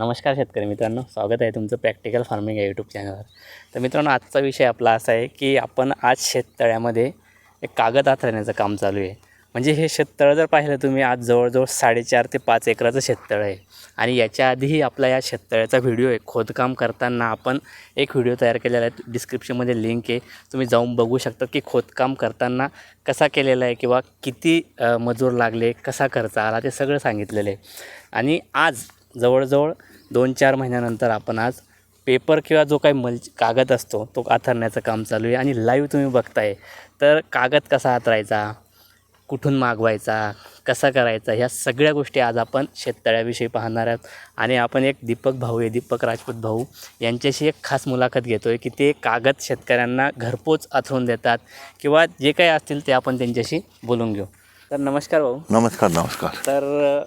नमस्कार शेतकरी मित्रांनो स्वागत आहे तुमचं प्रॅक्टिकल फार्मिंग या यूट्यूब चॅनलवर तर मित्रांनो आजचा विषय आपला असा आहे की आपण आज शेततळ्यामध्ये एक कागद आथरण्याचं काम चालू आहे. म्हणजे हे शेततळं जर पाहिलं तुम्ही आज जवळजवळ साडेचार ते पाच एकराचं शेततळं आहे. आणि याच्या आधीही आपला या शेततळ्याचा व्हिडिओ आहे. खोदकाम करताना आपण एक व्हिडिओ तयार केलेला आहे. डिस्क्रिप्शनमध्ये लिंक आहे. तुम्ही जाऊन बघू शकता की खोदकाम करताना कसा केलेला आहे किंवा किती मजूर लागले कसा खर्च आला ते सगळं सांगितलेलं आहे. आणि आज जवळजवळ दोन चार महिन्यानंतर आपण आज पेपर किंवा जो काही मल कागद असतो तो आथरण्याचं काम चालू आहे आणि लाईव्ह तुम्ही बघताय. तर कागद कसा हातरायचा कुठून मागवायचा कसा करायचा ह्या सगळ्या गोष्टी आज आपण शेततळ्याविषयी पाहणार आहोत. आणि आपण एक दीपक भाऊ आहे दीपक राजपूत भाऊ. यांच्याशी एक खास मुलाखत घेतो आहे की ते कागद शेतकऱ्यांना घरपोच आथरून देतात किंवा जे काही असतील ते आपण त्यांच्याशी बोलून घेऊ. तर नमस्कार भाऊ. नमस्कार नमस्कार. तर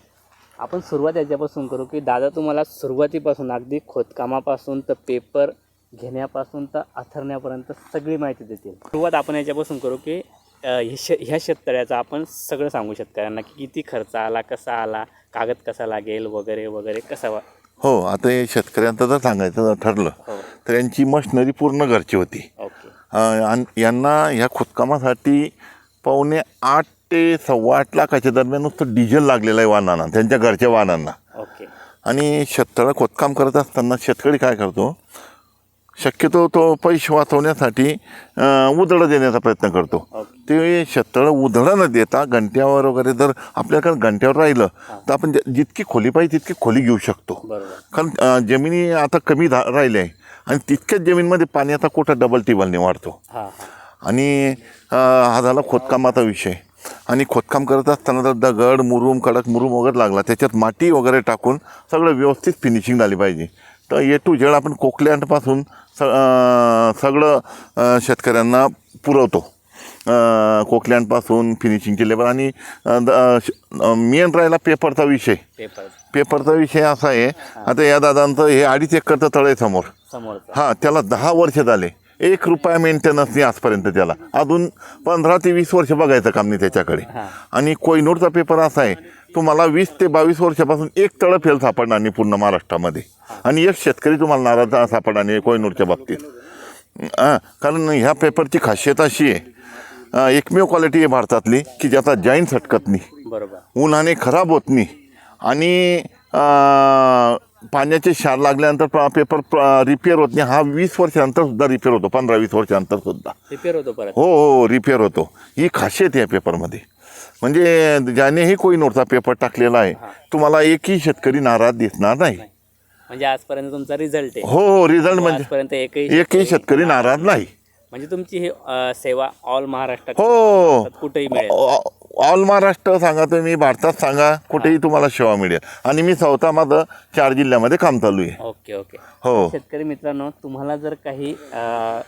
आपण सुरुवात याच्यापासून करू की दादा तुम्हाला सुरुवातीपासून अगदी खोदकामापासून तर पेपर घेण्यापासून तर आथरण्यापर्यंत सगळी माहिती देतील. सुरुवात आपण याच्यापासून करू की हे शे ह्या शेततळ्याचं आपण सगळं सांगू शेतकऱ्यांना की किती खर्च आला कसा आला कागद कसा लागेल वगैरे वगैरे कसा वा हो आता हे शेतकऱ्यांचं जर सांगायचं ठरलं हो. तर यांची मशनरी पूर्ण घरची होती. यांना ह्या खोदकामासाठी पावणे आठ ते सव्वा आठ लाखाच्या दरम्यान नुसतं डिझेल लागलेलं आहे वाहनांना त्यांच्या घरच्या वाहनांना. ओके. आणि शेततळं खोदकाम करत असताना शेतकरी काय करतो शक्यतो तो पैसे वाचवण्यासाठी उधळं देण्याचा प्रयत्न करतो. ते शेततळं उधळं न देता घंट्यावर वगैरे जर आपल्याकडे घंट्यावर राहिलं तर आपण जे- जितकी खोली पाहिजे तितकी खोली घेऊ शकतो. कारण जमिनी आता कमी राहिल्या आहे. आणि तितक्याच जमीनमध्ये पाणी आता कुठं डबल टिबलने वाढतो. आणि हा झाला खोदकामाचा विषय. आणि खोदकाम करत असताना जर दगड मुरुम कडक मुरुम वगैरे लागला. त्याच्यात माती वगैरे टाकून सगळं व्यवस्थित फिनिशिंग झाली पाहिजे. तर ए टू झेड आपण कोकल्यांपासून स सगळं शेतकऱ्यांना पुरवतो. कोकल्यांपासून फिनिशिंगचे लेबर आणि मेन राहिला पेपरचा विषय. पेपर. पेपरचा विषय असा आहे. आता या दादांचं हे अडीच एकरचं तळ आहे समोर. हां त्याला दहा वर्ष झाले. एक रुपया मेंटेनन्स नाही आजपर्यंत त्याला. अजून पंधरा ते वीस वर्ष बघायचं काम नाही त्याच्याकडे. आणि कोयनूरचा पेपर असा आहे तुम्हाला वीस ते बावीस वर्षापासून एक तळ फेल सापडणार नाही पूर्ण महाराष्ट्रामध्ये. आणि एक शेतकरी तुम्हाला नाराज सापडणार नाही कोयनूरच्या बाबतीत. हां कारण ह्या पेपरची खासियत अशी आहे एकमेव क्वालिटी आहे भारतातली की ज्याचा जॉईन सटकत नाही. बरोबर. उन्हाने खराब होत नाही. आणि पाण्याचे क्षार लागल्यानंतर पेपर रिपेअर होत नाही. हा वीस वर्षानंतर सुद्धा रिपेअर होतो. पंधरा वीस वर्षानंतर सुद्धा. रिपेअर होतो परत. हो हो रिपेअर होतो. ही खासियत आहे या पेपरमध्ये म्हणजे ज्यानेही कोई नोटचा पेपर टाकलेला आहे तुम्हाला एकही शेतकरी नाराज दिसणार नाही. म्हणजे आजपर्यंत तुमचा रिझल्ट आहे. हो हो रिझल्ट म्हणजे आजपर्यंत एकही एकही शेतकरी नाराज नाही. म्हणजे तुमची ही सेवा ऑल महाराष्ट्रात हो. कुठेही मिळेल. ऑल महाराष्ट्र सांगा तुम्ही भारतात सांगा कुठेही तुम्हाला सेवा मिळेल. आणि मी स्वतः माझं चार जिल्ह्यामध्ये काम चालू आहे. Okay okay. हो. शेतकरी मित्रांनो तुम्हाला जर काही अ,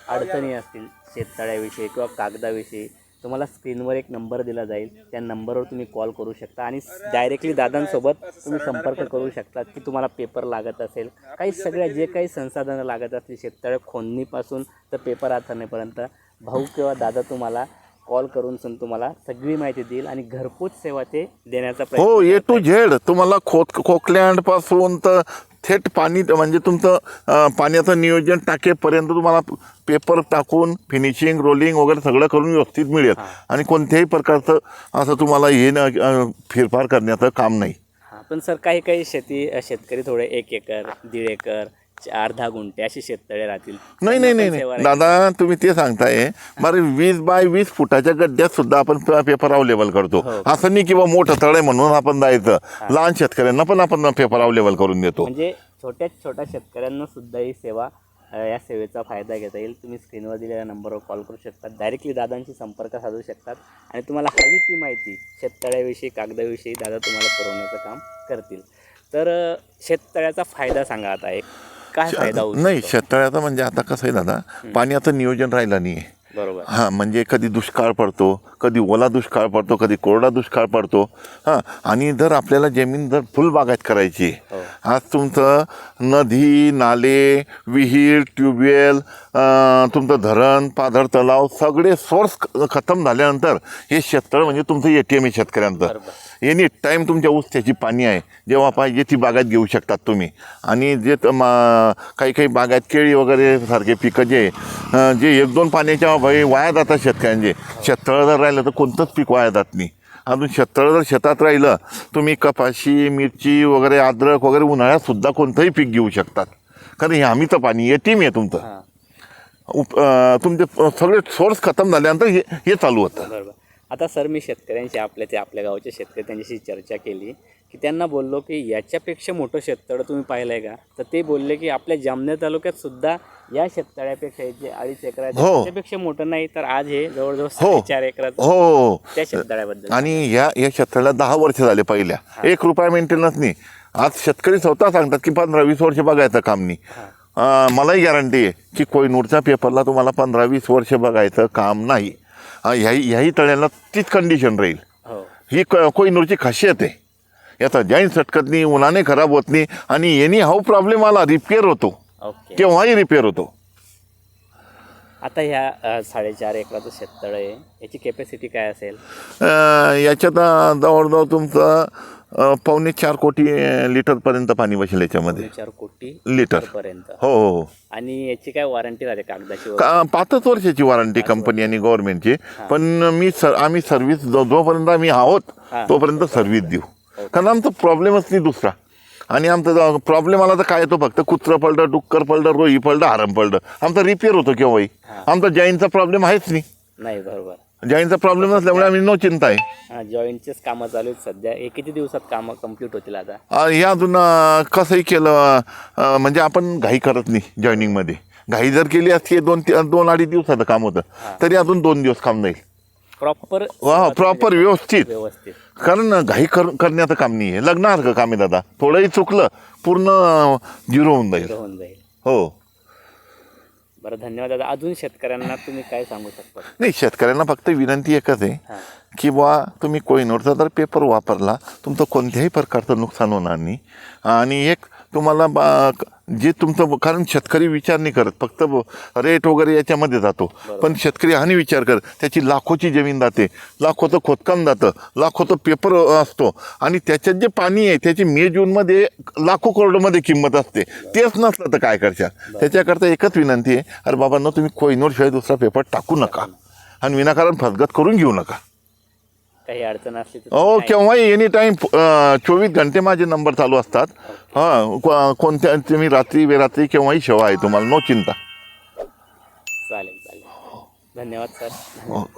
अडचणी असतील शेततळ्याविषयी किंवा कागदाविषयी तुम्हाला स्क्रीनवर एक नंबर दिला जाईल. त्या नंबरवर तुम्ही कॉल करू शकता आणि डायरेक्टली दादांसोबत तुम्ही संपर्क करू शकता की तुम्हाला पेपर लागत असेल. काही सगळ्या जे काही संसाधनं लागत असतील शेततळे खोदणीपासून तर पेपर आथरण्यापर्यंत भाऊ किंवा दादा तुम्हाला कॉल करून सन तुम्हाला सगळी माहिती देईल आणि घरपोच सेवा ते देण्याचा हो ए टू झेड तुम्हाला खोत खोकलँडपासून तर थेट पाणी म्हणजे तुमचं पाण्याचं नियोजन टाकेपर्यंत तुम्हाला पेपर टाकून फिनिशिंग रोलिंग वगैरे सगळं करून व्यवस्थित मिळेल. आणि कोणत्याही प्रकारचं असं तुम्हाला हे न अं, फेरफार करण्याचं काम नाही. हां पण सर काही काही शेती शेतकरी थोडे एक एकर दीड एकर च- अर्धा गुंठे असे शेततळे राहतील. नाही नाही नाही नाही. दादा तुम्ही ते सांगताय बरं वीस बाय वीस फुटाच्या गड्ड्यात सुद्धा आपण प- पेपर अवेलेबल करतो. हो. असं नाही किंवा मोठं तळ आहे म्हणून आपण जायचं. लहान शेतकऱ्यांना पण आपण पेपर अवेलेबल करून देतो. म्हणजे छोट्या छोट्या शेतकऱ्यांना सुद्धा ही सेवा अ, या सेवेचा फायदा घेता येईल. तुम्ही स्क्रीनवर दिलेल्या नंबरवर कॉल करू शकता. डायरेक्टली दादांशी संपर्क साधू शकतात. आणि तुम्हाला हवी ती माहिती शेततळ्याविषयी कागदाविषयी दादा तुम्हाला पुरवण्याचं काम करतील. तर अ, शेततळ्याचा फायदा सांगा आता एक. काय फायदा होऊ नाही शकतो? शेततळ्याचं म्हणजे आता कसं आहे दादा पाण्याचं नियोजन राहिलं नाही बरोबर हां म्हणजे कधी दुष्काळ पडतो कधी ओला दुष्काळ पडतो कधी कोरडा दुष्काळ पडतो हां आणि जर आपल्याला जमीन जर फुल बागायत करायची हो. आज तुमचं नदी नाले विहीर ट्यूबवेल तुमचं धरण पाझर तलाव सगळे सोर्स खतम झाल्यानंतर हे शेततळ म्हणजे तुमचं ए टी एम आहे शेतकऱ्यांचं. एनी टाईम तुमच्या ऊसत्याची पाणी आहे जेव्हा पाहिजे ती बागायत घेऊ शकतात तुम्ही. आणि जे मा- काही काही बागायत केळी वगैरे सारखे पिकं जे जे एक दोन पाण्याच्या अभावी वाया जातात शेतकऱ्यांचे. शेततळं जर राहिलं तर कोणतंच पीक वाया जात नाही. अजून शेततळं जर शेतात राहिलं तुम्ही कपाशी मिरची वगैरे अद्रक वगैरे उन्हाळ्यात सुद्धा कोणतंही पीक घेऊ शकतात. कारण हे आम्हीचं पाणी ए टीम आहे तुमचं. उप तुमचे सगळे सोर्स खतम झाल्यानंतर हे हे चालू होतं. आता सर मी शेतकऱ्यांशी आपल्या ते आपल्या गावचे शेतकरी त्यांच्याशी चर्चा केली की त्यांना बोललो की याच्यापेक्षा मोठं शेततळं तुम्ही पाहिलं आहे का? तर ते बोलले की आपल्या जामनेर तालुक्यात सुद्धा या शेततळ्यापेक्षा जे अडीच एकराचं हो. त्यापेक्षा मोठं नाही तर आज हे जवळजवळ हो. चार एकराचं हो हो त्या शेततळ्याबद्दल. आणि या या शेतकऱ्याला दहा वर्ष झाले पहिल्या. एक रुपया मेंटेनन्स नाही. आज शेतकरी स्वतः सांगतात की पंधरा वीस वर्ष बघायचं काम नाही. मलाही गॅरंटी आहे की कोयनूरच्या पेपरला तुम्हाला पंधरा वीस वर्ष बघायचं काम नाही. ह्याही ह्याही तळ्याला तीच कंडिशन राहील. हो. ही क कोयनूरची खासियत आहे. याचा जैन सटकत नाही उन्हाने खराब होत नाही आणि एनी हाऊ प्रॉब्लेम आला रिपेअर होतो. ओके. केव्हाही रिपेअर होतो. आता ह्या अ, साडेचार एकराचं शेततळ आहे. याची कॅपॅसिटी काय असेल? अं, याच्यात जवळजवळ तुमचं पावणे चार कोटी अं, लिटरपर्यंत पाणी बसेल याच्यामध्ये. चार कोटी लिटर. पर्यंत. हो हो हो. आणि याची काय वॉरंटी राहते कागदाची वगैरे? का पाचच वर्षाची वॉरंटी कंपनी आणि गव्हर्नमेंटची पण मी सर आम्ही सर्व्हिस जो जोपर्यंत आम्ही आहोत हा. तोपर्यंत सर्व्हिस देऊ. कारण आमचा प्रॉब्लेमच नाही दुसरा. आणि आमचा प्रॉब्लेम आला तर काय येतो फक्त? कुत्रं पडलं डुक्कर पडलं रोही पडलं हारम पडलं. आमचा रिपेअर होतो केव्हाही. आमचा जैनचा प्रॉब्लेम आहेच नाही. नाही बरोबर. जैनचा प्रॉब्लेम नसल्यामुळे आम्ही नो चिंता आहे. हा जॉईंटचेच कामं चालू आहेत सध्या. हे किती दिवसात कामं कंप्लीट होतील आता? अं, हे अजून अं, कसंही केलं अं, म्हणजे आपण घाई करत नाही जॉईनिंगमध्ये घाई जर केली असती दोन ती- दोन अडीच दिवसाचं काम होतं. तरी अजून दोन दिवस काम जाईल. प्रॉपर वा प्रॉपर व्यवस्थित. व्यवस्थित. कारण घाई कर करण्याचं काम नाही आहे लग्नासारखं काम आहे दादा. थोडंही चुकलं पूर्ण झिरो होऊन जाईल. होऊन जाईल. हो. बरं धन्यवाद दादा. अजून शेतकऱ्यांना तुम्ही काय सांगू शकता? नाही शेतकऱ्यांना फक्त विनंती एकच आहे की बुवा तुम्ही कोहिनूरचा जर पेपर वापरला तुमचं कोणत्याही प्रकारचं नुकसान होणार नाही. आणि एक तुम्हाला बा- जे तुमचं कारण शेतकरी विचार नाही करत फक्त रेट वगैरे याच्यामध्ये जातो. पण शेतकरी हा नाही विचार करत त्याची लाखोची जमीन जाते लाखोचं खोदकाम जातं लाखोचं पेपर असतो. आणि त्याच्यात जे पाणी आहे त्याची मे जूनमध्ये लाखो करोडमध्ये किंमत असते. तेच नसलं तर काय करशाल? त्याच्याकरता एकच विनंती आहे अरे बाबांनो तुम्ही कोहिनूरशिवाय दुसरा पेपर टाकू नका. आणि विनाकारण फसगत करून घेऊ नका. काही अडचण असली तर हो केव्हाही एनी टाईम चोवीस घंटे माझे नंबर चालू असतात. हां को- कोणत्या तुम्ही रात्री बेरात्री केव्हाही सेवा आहे तुम्हाला नो चिंता. चालेल चालेल. धन्यवाद सर. हो.